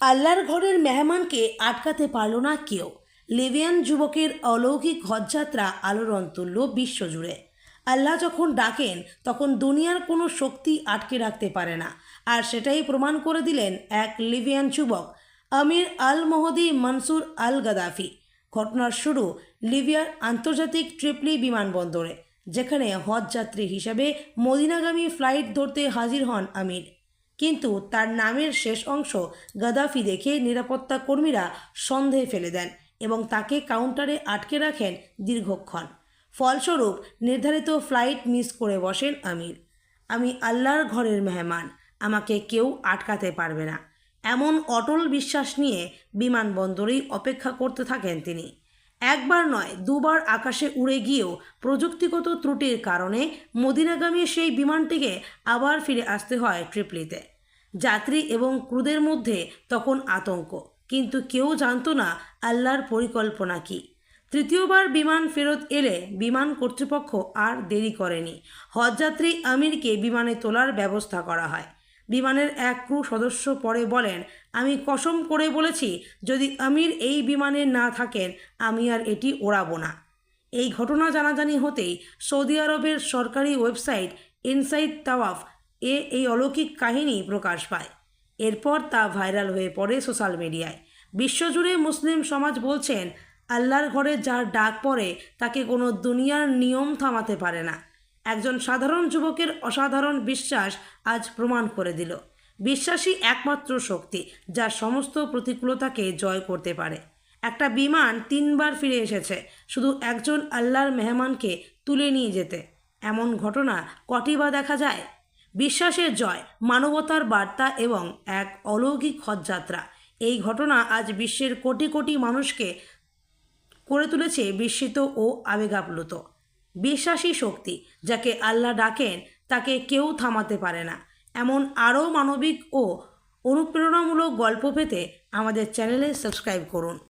আল্লাহর ঘরের মেহমানকে আটকাতে পারল না কেউ। লিবিয়ান যুবকের অলৌকিক হজযাত্রা আলোড়ন তুলল বিশ্বজুড়ে। আল্লাহ যখন ডাকেন, তখন দুনিয়ার কোনো শক্তি আটকে রাখতে পারে না। আর সেটাই প্রমাণ করে দিলেন এক লিবিয়ান যুবক, আমির আল মহদি মনসুর আল গাদাফি ঘটনার শুরু লিবিয়ার আন্তর্জাতিক ট্রিপলি বিমানবন্দরে, যেখানে হজযাত্রী হিসাবে মদিনাগামী ফ্লাইট ধরতে হাজির হন আমির। কিন্তু তার নামের শেষ অংশ গাদাফি দেখে নিরাপত্তা কর্মীরা সন্দেহে ফেলে দেন এবং তাকে কাউন্টারে আটকে রাখেন দীর্ঘক্ষণ। ফলস্বরূপ, নির্ধারিত ফ্লাইট মিস করে বসেন আমির। আমি আল্লাহর ঘরের মেহমান, আমাকে কেউ আটকাতে পারবে না। এমন অটল বিশ্বাস নিয়ে বিমানবন্দরেই অপেক্ষা করতে থাকেন তিনি। একবার নয়, দুবার আকাশে উড়ে গিয়েও প্রযুক্তিগত ত্রুটির কারণে মদিনাগামী সেই বিমানটিকে আবার ফিরে আসতে হয় ট্রিপলিতে। যাত্রী এবং ক্রুদের মধ্যে তখন আতঙ্ক, কিন্তু কেউ জানতো না আল্লাহর পরিকল্পনা কী। তৃতীয়বার বিমান ফেরত এলে বিমান কর্তৃপক্ষ আর দেরি করেনি। হজযাত্রী আমিরকে বিমানে তোলার ব্যবস্থা করা হয়। বিমানের এক ক্রু সদস্য পরে বলেন, আমি কসম করে বলেছি, যদি আমির এই বিমানে না থাকেন, আমি আর এটি ওড়াবো না। এই ঘটনা জানাজানি হতেই সৌদি আরবের সরকারি ওয়েবসাইট ইনসাইড তাওয়াফ এ এই অলৌকিক কাহিনী প্রকাশ পায়। এরপর তা ভাইরাল হয়ে পড়ে সোশ্যাল মিডিয়ায়। বিশ্বজুড়ে মুসলিম সমাজ বলছেন, আল্লাহর ঘরে যার ডাক পড়ে, তাকে কোনো দুনিয়ার নিয়ম থামাতে পারে না। একজন সাধারণ যুবকের অসাধারণ বিশ্বাস আজ প্রমাণ করে দিল। বিশ্বাসী একমাত্র শক্তি, যা সমস্ত প্রতিকূলতাকে জয় করতে পারে। একটা বিমান তিনবার ফিরে এসেছে, শুধু একজন আল্লাহর মেহমানকে তুলে নিয়ে যেতে। এমন ঘটনা কটি বা দেখা যায়? বিশ্বাসের জয়, মানবতার বার্তা এবং এক অলৌকিক হজযাত্রা। এই ঘটনা আজ বিশ্বের কোটি কোটি মানুষকে করে তুলেছে বিস্মিত ও আবেগাপ্লুত। বিশ্বাসী শক্তি যাকে আল্লাহ ডাকেন তাকে কেউ থামাতে পারে না। এমন আরও মানবিক ও অনুপ্রেরণামূলক গল্প পেতে আমাদের চ্যানেলে সাবস্ক্রাইব করুন।